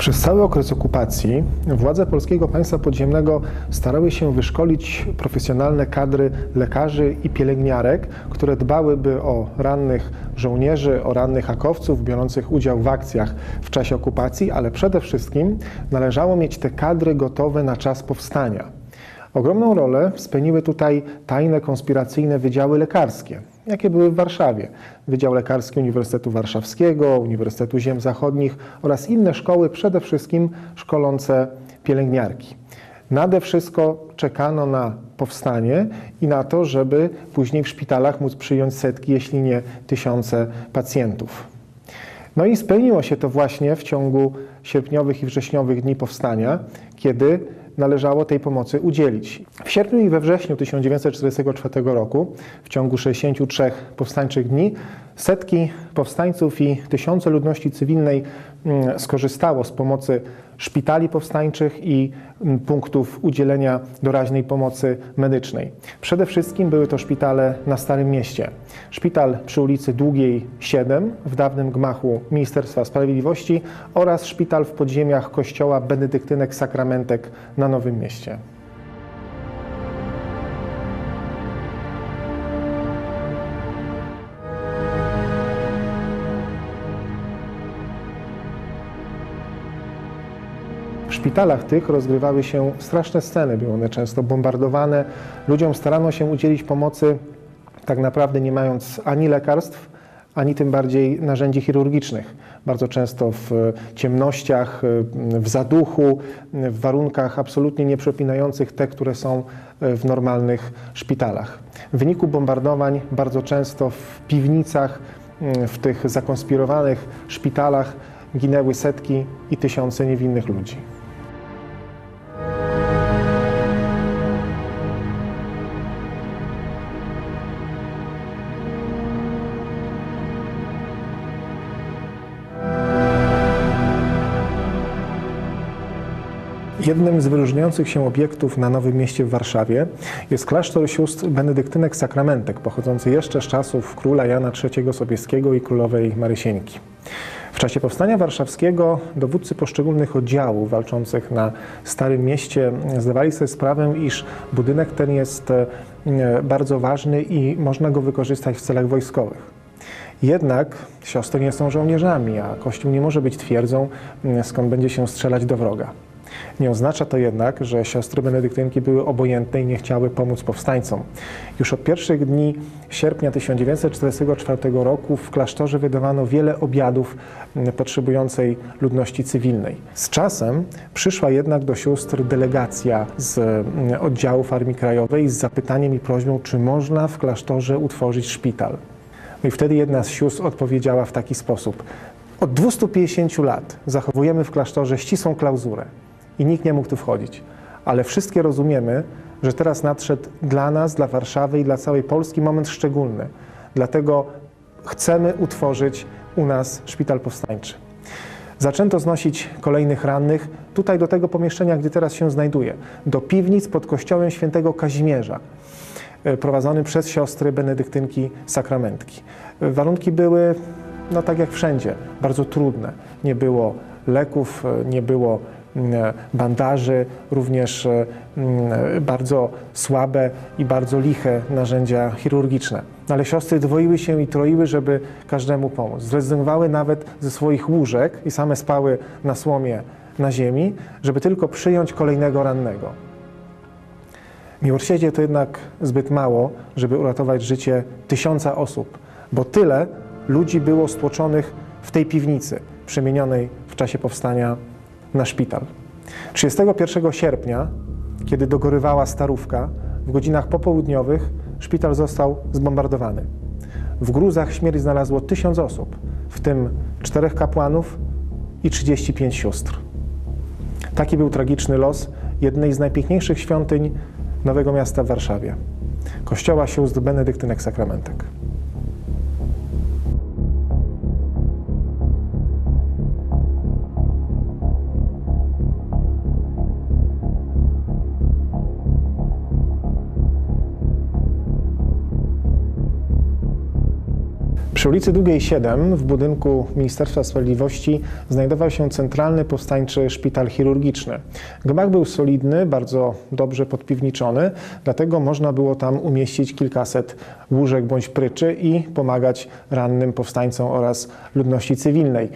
Przez cały okres okupacji władze polskiego państwa podziemnego starały się wyszkolić profesjonalne kadry lekarzy i pielęgniarek, które dbałyby o rannych żołnierzy, o rannych hakowców biorących udział w akcjach w czasie okupacji, ale przede wszystkim należało mieć te kadry gotowe na czas powstania. Ogromną rolę spełniły tutaj tajne konspiracyjne wydziały lekarskie, jakie były w Warszawie. Wydział Lekarski Uniwersytetu Warszawskiego, Uniwersytetu Ziem Zachodnich oraz inne szkoły, przede wszystkim szkolące pielęgniarki. Nade wszystko czekano na powstanie i na to, żeby później w szpitalach móc przyjąć setki, jeśli nie tysiące pacjentów. No i spełniło się to właśnie w ciągu sierpniowych i wrześniowych dni powstania, kiedy należało tej pomocy udzielić. W sierpniu i we wrześniu 1944 roku, w ciągu 63 powstańczych dni, setki powstańców i tysiące ludności cywilnej mm, skorzystało z pomocy szpitali powstańczych i punktów udzielenia doraźnej pomocy medycznej. Przede wszystkim były to szpitale na Starym Mieście. Szpital przy ulicy Długiej 7 w dawnym gmachu Ministerstwa Sprawiedliwości oraz szpital w podziemiach kościoła Benedyktynek Sakramentek na Nowym Mieście. Szpitalach tych rozgrywały się straszne sceny, były one często bombardowane. Ludziom starano się udzielić pomocy, tak naprawdę nie mając ani lekarstw, ani tym bardziej narzędzi chirurgicznych. Bardzo często w ciemnościach, w zaduchu, w warunkach absolutnie nieprzepinających te, które są w normalnych szpitalach. W wyniku bombardowań bardzo często w piwnicach, w tych zakonspirowanych szpitalach ginęły setki i tysiące niewinnych ludzi. Jednym z wyróżniających się obiektów na Nowym Mieście w Warszawie jest klasztor sióstr benedyktynek sakramentek, pochodzący jeszcze z czasów króla Jana III Sobieskiego i królowej Marysieńki. W czasie powstania warszawskiego dowódcy poszczególnych oddziałów walczących na Starym Mieście zdawali sobie sprawę, iż budynek ten jest e, bardzo ważny i można go wykorzystać w celach wojskowych. Jednak siostry nie są żołnierzami, a Kościół nie może być twierdzą, skąd będzie się strzelać do wroga. Nie oznacza to jednak, że siostry benedyktynki były obojętne i nie chciały pomóc powstańcom. Już od pierwszych dni sierpnia 1944 roku w klasztorze wydawano wiele obiadów potrzebującej ludności cywilnej. Z czasem przyszła jednak do sióstr delegacja z oddziałów Armii Krajowej z zapytaniem i prośbą, czy można w klasztorze utworzyć szpital. No i wtedy jedna z sióstr odpowiedziała w taki sposób. Od 250 lat zachowujemy w klasztorze ścisłą klauzurę i nikt nie mógł tu wchodzić. Ale wszystkie rozumiemy, że teraz nadszedł dla nas, dla Warszawy i dla całej Polski moment szczególny. Dlatego chcemy utworzyć u nas szpital powstańczy. Zaczęto znosić kolejnych rannych tutaj do tego pomieszczenia, gdzie teraz się znajduje, do piwnic pod kościołem świętego Kazimierza, e, prowadzonym przez siostry benedyktynki sakramentki. Warunki były, no tak jak wszędzie, bardzo trudne. Nie było leków, e, nie było bandaży, również e, mm, bardzo słabe i bardzo liche narzędzia chirurgiczne. Ale siostry dwoiły się i troiły, żeby każdemu pomóc. Zrezygnowały nawet ze swoich łóżek i same spały na słomie na ziemi, żeby tylko przyjąć kolejnego rannego. Miłosierdzie to jednak zbyt mało, żeby uratować życie tysiąca osób, bo tyle ludzi było stłoczonych w tej piwnicy przemienionej w czasie powstania na szpital. 31 sierpnia, kiedy dogorywała starówka, w godzinach popołudniowych szpital został zbombardowany. W gruzach śmierć znalazło tysiąc osób, w tym czterech kapłanów i 35 sióstr. Taki był tragiczny los jednej z najpiękniejszych świątyń Nowego Miasta w Warszawie kościoła sióstr benedyktynek sakramentek. Przy ulicy Długiej 7 w budynku Ministerstwa Sprawiedliwości znajdował się centralny powstańczy szpital chirurgiczny. Gmach był solidny, bardzo dobrze podpiwniczony, dlatego można było tam umieścić kilkaset łóżek bądź pryczy i pomagać rannym powstańcom oraz ludności cywilnej.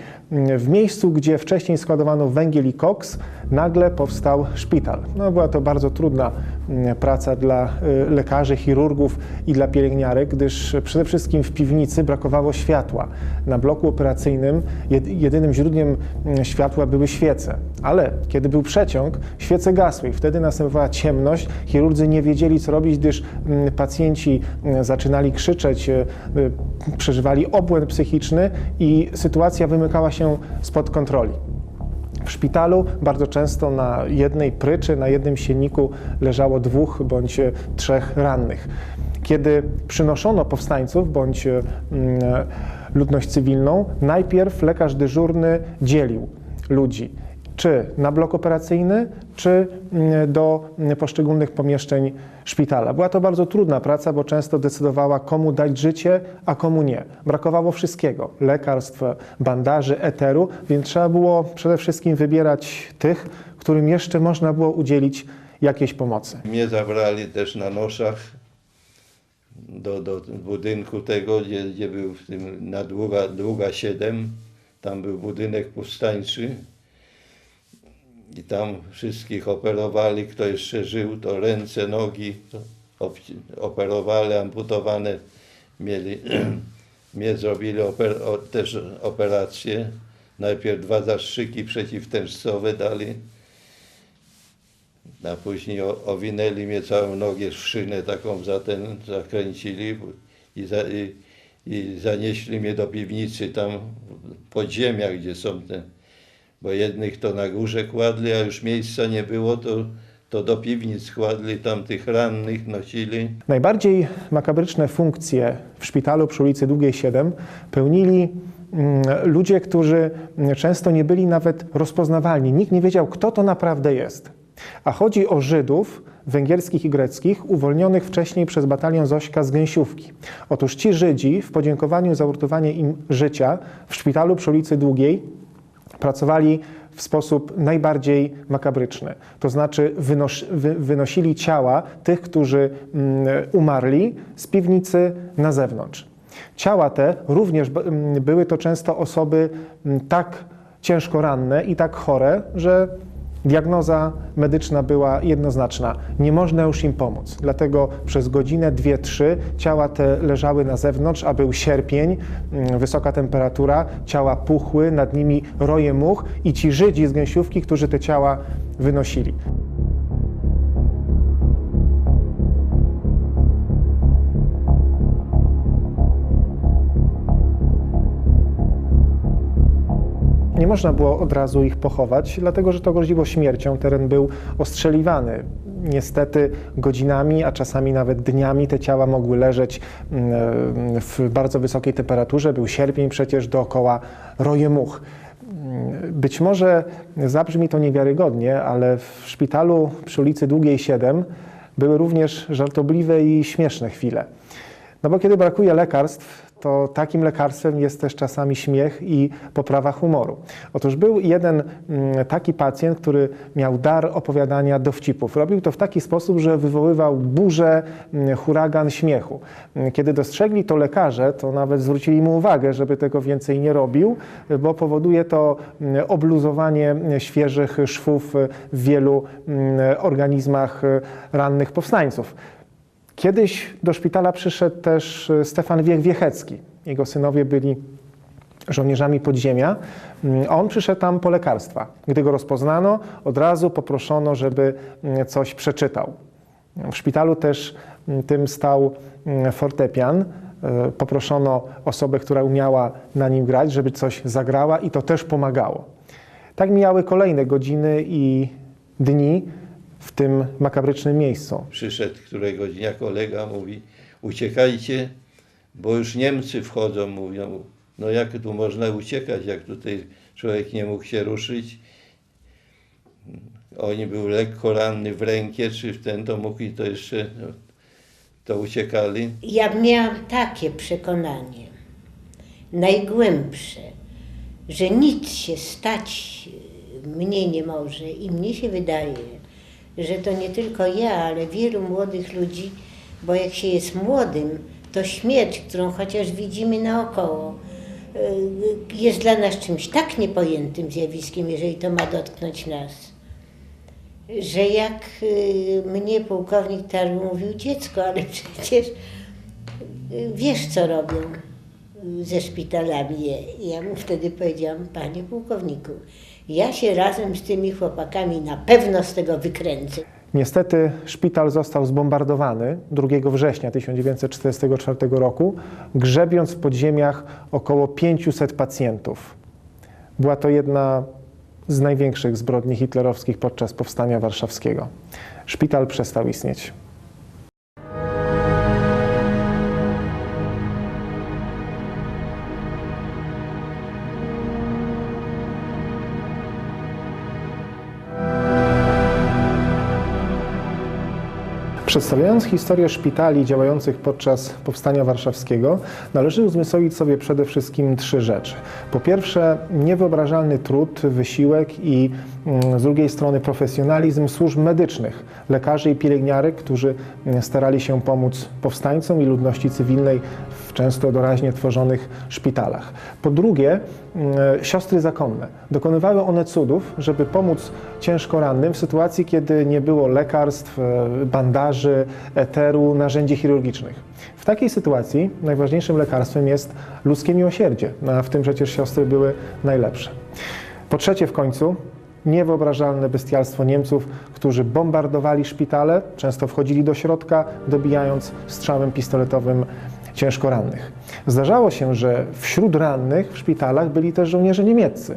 W miejscu, gdzie wcześniej składowano węgiel i koks, nagle powstał szpital. No, była to bardzo trudna mm, praca dla y, lekarzy, chirurgów i dla pielęgniarek, gdyż przede wszystkim w piwnicy brakowało światła. Na bloku operacyjnym jed- jedynym źródłem mm, światła były świece, ale kiedy był przeciąg, świece gasły i wtedy następowała ciemność. Chirurdzy nie wiedzieli, co robić, gdyż mm, pacjenci mm, zaczynali krzyczeć, y, y, przeżywali obłęd psychiczny i sytuacja wymykała się spod kontroli. W szpitalu bardzo często na jednej pryczy, na jednym silniku leżało dwóch bądź e, trzech rannych. Kiedy przynoszono powstańców bądź e, mm, ludność cywilną, najpierw lekarz dyżurny dzielił ludzi, czy na blok operacyjny, czy mm, do poszczególnych pomieszczeń szpitala. Była to bardzo trudna praca, bo często decydowała, komu dać życie, a komu nie. Brakowało wszystkiego: lekarstw, bandaży, eteru, więc trzeba było przede wszystkim wybierać tych, którym jeszcze można było udzielić jakiejś pomocy. Mnie zabrali też na noszach do, do budynku tego, gdzie, gdzie był w tym na długa, długa 7. Tam był budynek powstańczy. I tam wszystkich operowali, kto jeszcze żył, to ręce, nogi operowali, amputowane mieli. Mnie zrobili oper, o, też operację. Najpierw dwa zastrzyki przeciwtężcowe dali. A później owinęli mnie całą nogę szynę taką za ten, zakręcili i, za, i, i zanieśli mnie do piwnicy tam w podziemiach, gdzie są te, bo jednych to na górze kładli, a już miejsca nie było, to, to do piwnic kładli, tam tych rannych nosili. Najbardziej makabryczne funkcje w szpitalu przy ulicy Długiej 7 pełnili mm, ludzie, którzy często nie byli nawet rozpoznawalni. Nikt nie wiedział, kto to naprawdę jest. A chodzi o Żydów węgierskich i greckich uwolnionych wcześniej przez batalion Zośka z Gęsiówki. Otóż ci Żydzi w podziękowaniu za uratowanie im życia w szpitalu przy ulicy Długiej pracowali w sposób najbardziej makabryczny. To znaczy wynos, wy, wynosili ciała tych, którzy mm, umarli z piwnicy na zewnątrz. Ciała te również mm, były to często osoby mm, tak ciężko ranne i tak chore, że diagnoza medyczna była jednoznaczna. Nie można już im pomóc. Dlatego przez godzinę, dwie, trzy ciała te leżały na zewnątrz, a był sierpień, mm, wysoka temperatura, ciała puchły, nad nimi roje much i ci Żydzi z gęsiówki, którzy te ciała wynosili. Nie można było od razu ich pochować, dlatego że to groziło śmiercią. Teren był ostrzeliwany. Niestety godzinami, a czasami nawet dniami te ciała mogły leżeć mm, w bardzo wysokiej temperaturze. Był sierpień przecież dookoła roje much. Mm, Być może zabrzmi to niewiarygodnie, ale w szpitalu przy ulicy Długiej 7 były również żartobliwe i śmieszne chwile. No bo kiedy brakuje lekarstw, to takim lekarstwem jest też czasami śmiech i poprawa humoru. Otóż był jeden mm, taki pacjent, który miał dar opowiadania dowcipów. Robił to w taki sposób, że wywoływał burzę, mm, huragan śmiechu. Mm, Kiedy dostrzegli to lekarze, to nawet zwrócili mu uwagę, żeby tego więcej nie robił, bo powoduje to obluzowanie świeżych szwów w wielu organizmach y, rannych powstańców. Kiedyś do szpitala przyszedł też e, Stefan Wiech-Wiechecki. Jego synowie byli żołnierzami podziemia. Mm, On przyszedł tam po lekarstwa. Gdy go rozpoznano, od razu poproszono, żeby mm, coś przeczytał. W szpitalu też mm, tym stał fortepian. E, Poproszono osobę, która umiała na nim grać, żeby coś zagrała i to też pomagało. Tak mijały kolejne godziny i dni w tym makabrycznym miejscu. Przyszedł któregoś dnia kolega, mówi uciekajcie, bo już Niemcy wchodzą, mówią. No jak tu można uciekać, jak tutaj człowiek nie mógł się ruszyć. Oni był lekko ranny w rękę, czy w ten, to mógł i to jeszcze, no, to uciekali. Ja miałam takie przekonanie, najgłębsze, że nic się stać mnie nie może i mnie się wydaje, że to nie tylko ja, ale wielu młodych ludzi, bo jak się jest młodym, to śmierć, którą chociaż widzimy naokoło, y, jest dla nas czymś tak niepojętym zjawiskiem, jeżeli to ma dotknąć nas, że jak y, mnie pułkownik Tarł mówił, dziecko, ale przecież y, wiesz, co robią ze szpitalami. Ja mu wtedy powiedziałam, panie pułkowniku, ja się razem z tymi chłopakami na pewno z tego wykręcę. Niestety szpital został zbombardowany 2 września 1944 roku, grzebiąc w podziemiach około 500 pacjentów. Była to jedna z największych zbrodni hitlerowskich podczas powstania warszawskiego. Szpital przestał istnieć. Przedstawiając historię szpitali działających podczas Powstania Warszawskiego, należy uzmysłowić sobie przede wszystkim trzy rzeczy. Po pierwsze, niewyobrażalny trud, wysiłek i mm, z drugiej strony profesjonalizm służb medycznych, lekarzy i pielęgniarek, którzy mm, starali się pomóc powstańcom i ludności cywilnej w często doraźnie tworzonych szpitalach. Po drugie, mm, siostry zakonne. Dokonywały one cudów, żeby pomóc ciężko rannym w sytuacji, kiedy nie było lekarstw, e, bandaży, eteru, narzędzi chirurgicznych. W takiej sytuacji najważniejszym lekarstwem jest ludzkie miłosierdzie, no a w tym przecież siostry były najlepsze. Po trzecie w końcu, niewyobrażalne bestialstwo Niemców, którzy bombardowali szpitale, często wchodzili do środka, dobijając strzałem pistoletowym ciężko rannych. Zdarzało się, że wśród rannych w szpitalach byli też żołnierze niemieccy.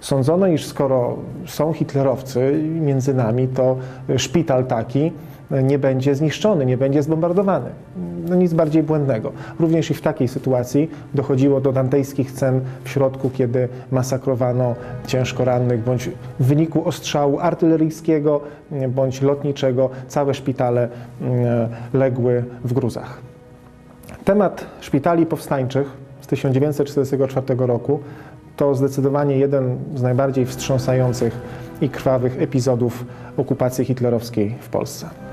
Sądzono, iż skoro są hitlerowcy między nami, to szpital taki nie będzie zniszczony, nie będzie zbombardowany. No nic bardziej błędnego. Również i w takiej sytuacji dochodziło do dantejskich scen w środku, kiedy masakrowano ciężko rannych, bądź w wyniku ostrzału artyleryjskiego, bądź lotniczego, całe szpitale mm, legły w gruzach. Temat szpitali powstańczych z 1944 roku to zdecydowanie jeden z najbardziej wstrząsających i krwawych epizodów okupacji hitlerowskiej w Polsce.